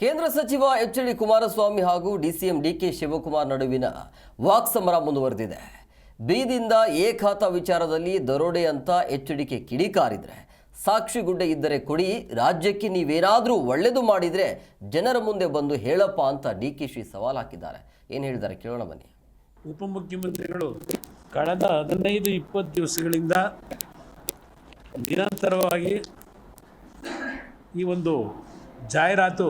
ಕೇಂದ್ರ ಸಚಿವ H D Kumaraswamy ಹಾಗೂ ಡಿಸಿಎಂ ಡಿಕೆ ಶಿವಕುಮಾರ್ ನಡುವಿನ ವಾಕ್ಸಮರ ಮುಂದುವರೆದಿದೆ. ಬೀದಿಂದ ಎ ಖಾತಾ ವಿಚಾರದಲ್ಲಿ ದರೋಡೆ ಅಂತ ಎಚ್ ಡಿಕೆ ಕಿಡಿಕಾರಿದ್ರೆ ಸಾಕ್ಷಿಗುಡ್ಡೆ ಇದ್ದರೆ ಕೊಡಿ, ರಾಜ್ಯಕ್ಕೆ ನೀವೇನಾದರೂ ಒಳ್ಳೆಯದು ಮಾಡಿದರೆ ಜನರ ಮುಂದೆ ಬಂದು ಹೇಳಪ್ಪ ಅಂತ ಡಿ ಕೆ ಶಿ ಸವಾಲು ಹಾಕಿದ್ದಾರೆ. ಏನು ಹೇಳಿದ್ದಾರೆ ಕೇಳೋಣ ಬನ್ನಿ. ಉಪಮುಖ್ಯಮಂತ್ರಿಗಳು ಕಳೆದ ಹದಿನೈದು, ಇಪ್ಪತ್ತು ದಿವಸಗಳಿಂದ ನಿರಂತರವಾಗಿ ಈ ಒಂದು ಜಾಹೀರಾತು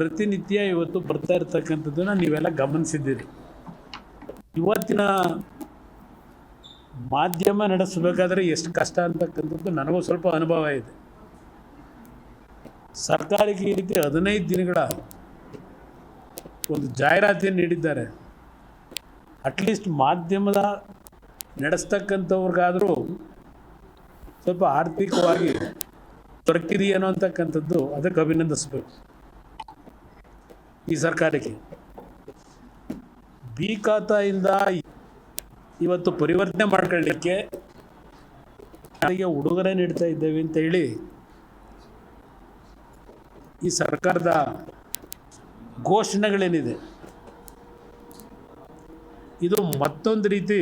ಪ್ರತಿನಿತ್ಯ ಇವತ್ತು ಬರ್ತಾ ಇರ್ತಕ್ಕಂಥದ್ದನ್ನು ನೀವೆಲ್ಲ ಗಮನಿಸಿದ್ದೀರಿ. ಇವತ್ತಿನ ಮಾಧ್ಯಮ ನಡೆಸಬೇಕಾದ್ರೆ ಎಷ್ಟು ಕಷ್ಟ ಅಂತಕ್ಕಂಥದ್ದು ನನಗೂ ಸ್ವಲ್ಪ ಅನುಭವ ಇದೆ. ಸರ್ಕಾರಕ್ಕೆ ಈ ರೀತಿ ಹದಿನೈದು ದಿನಗಳ ಒಂದು ಜಾಹೀರಾತಿಯನ್ನು ನೀಡಿದ್ದಾರೆ. ಅಟ್ಲೀಸ್ಟ್ ಮಾಧ್ಯಮದ ನಡೆಸ್ತಕ್ಕಂಥವ್ರಿಗಾದರೂ ಸ್ವಲ್ಪ ಆರ್ಥಿಕವಾಗಿ ಅನ್ನೋ ಅಂತಕ್ಕಂಥದ್ದು ಅದಕ್ಕೆ ಅಭಿನಂದಿಸಬೇಕು. ಈ ಸರ್ಕಾರಕ್ಕೆ. ಬಿ ಖಾತಾಯಿಂದ ಇವತ್ತು ಪರಿವರ್ತನೆ ಮಾಡ್ಕೊಳ್ಳಿಕ್ಕೆ ಯಾರಿಗೆ ಉಡುಗೊರೆ ನೀಡ್ತಾ ಇದ್ದೇವೆ ಅಂತ ಹೇಳಿ ಈ ಸರ್ಕಾರದ ಘೋಷಣೆಗಳೇನಿದೆ. ಇದು ಮತ್ತೊಂದು ರೀತಿ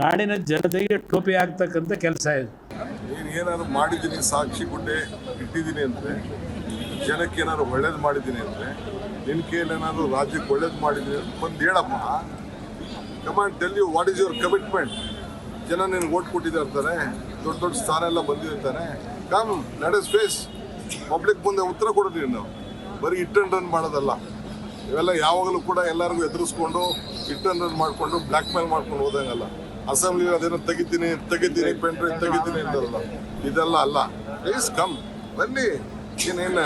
ನಾಡಿನ ಜನತೆಗೆ ಟೋಪಿ ಆಗ್ತಕ್ಕಂಥ ಕೆಲಸ ಇದು. ಏನಾದ್ರು ಮಾಡಿದ್ದೀನಿ, ಸಾಕ್ಷಿ ಗುಡ್ಡೆ ಇಟ್ಟಿದ್ದೀನಿ ಅಂದರೆ ಜನಕ್ಕೆ ಏನಾದ್ರು ಒಳ್ಳೇದು ಮಾಡಿದ್ದೀನಿ ಅಂದರೆ ನಿನ್ನ ಕೈಯಲ್ಲಿ ಏನಾದ್ರು ರಾಜ್ಯಕ್ಕೆ ಒಳ್ಳೇದು ಮಾಡಿದ್ದೀನಿ ಬಂದು ಹೇಳಪ್ಪ command tell you what is your commitment ಜನ ನಿನಗೆ ಓಟ್ ಕೊಟ್ಟಿದ್ದಾರೆ ದೊಡ್ಡ ದೊಡ್ಡ ಸ್ಥಾನ ಎಲ್ಲ ಬಂದಿರ್ತಾರೆ ಕಮ್ ನಡೆಸ್ ಫೇಸ್ ಪಬ್ಲಿಕ್ ಮುಂದೆ ಉತ್ತರ ಕೊಡು ನಾವು ಬರೀ ಇಟ್ ಅಂಡ್ ರನ್ ಮಾಡೋದಲ್ಲ. ಇವೆಲ್ಲ ಯಾವಾಗಲೂ ಕೂಡ ಎಲ್ಲರಿಗೂ ಎದುರಿಸ್ಕೊಂಡು ಇಟ್ ಅಂಡ್ ರನ್ ಮಾಡಿಕೊಂಡು ಬ್ಲ್ಯಾಕ್ ಮೇಲ್ ಮಾಡ್ಕೊಂಡು ಹೋದಂಗಲ್ಲ. ಅಸೆಂಬ್ಲಿ ಅದೇನೋ ತೆಗಿತೀನಿ ತೆಗಿತೀನಿ ಪೆಂಟ್ರಿ ತೆಗಿತೀನಿ ಅಂತಾರಲ್ಲ. ಇದೆಲ್ಲ ಅಲ್ಲ. ಪ್ಲೀಸ್ ಕಮ್ ಬನ್ನಿ. ಏನೇನು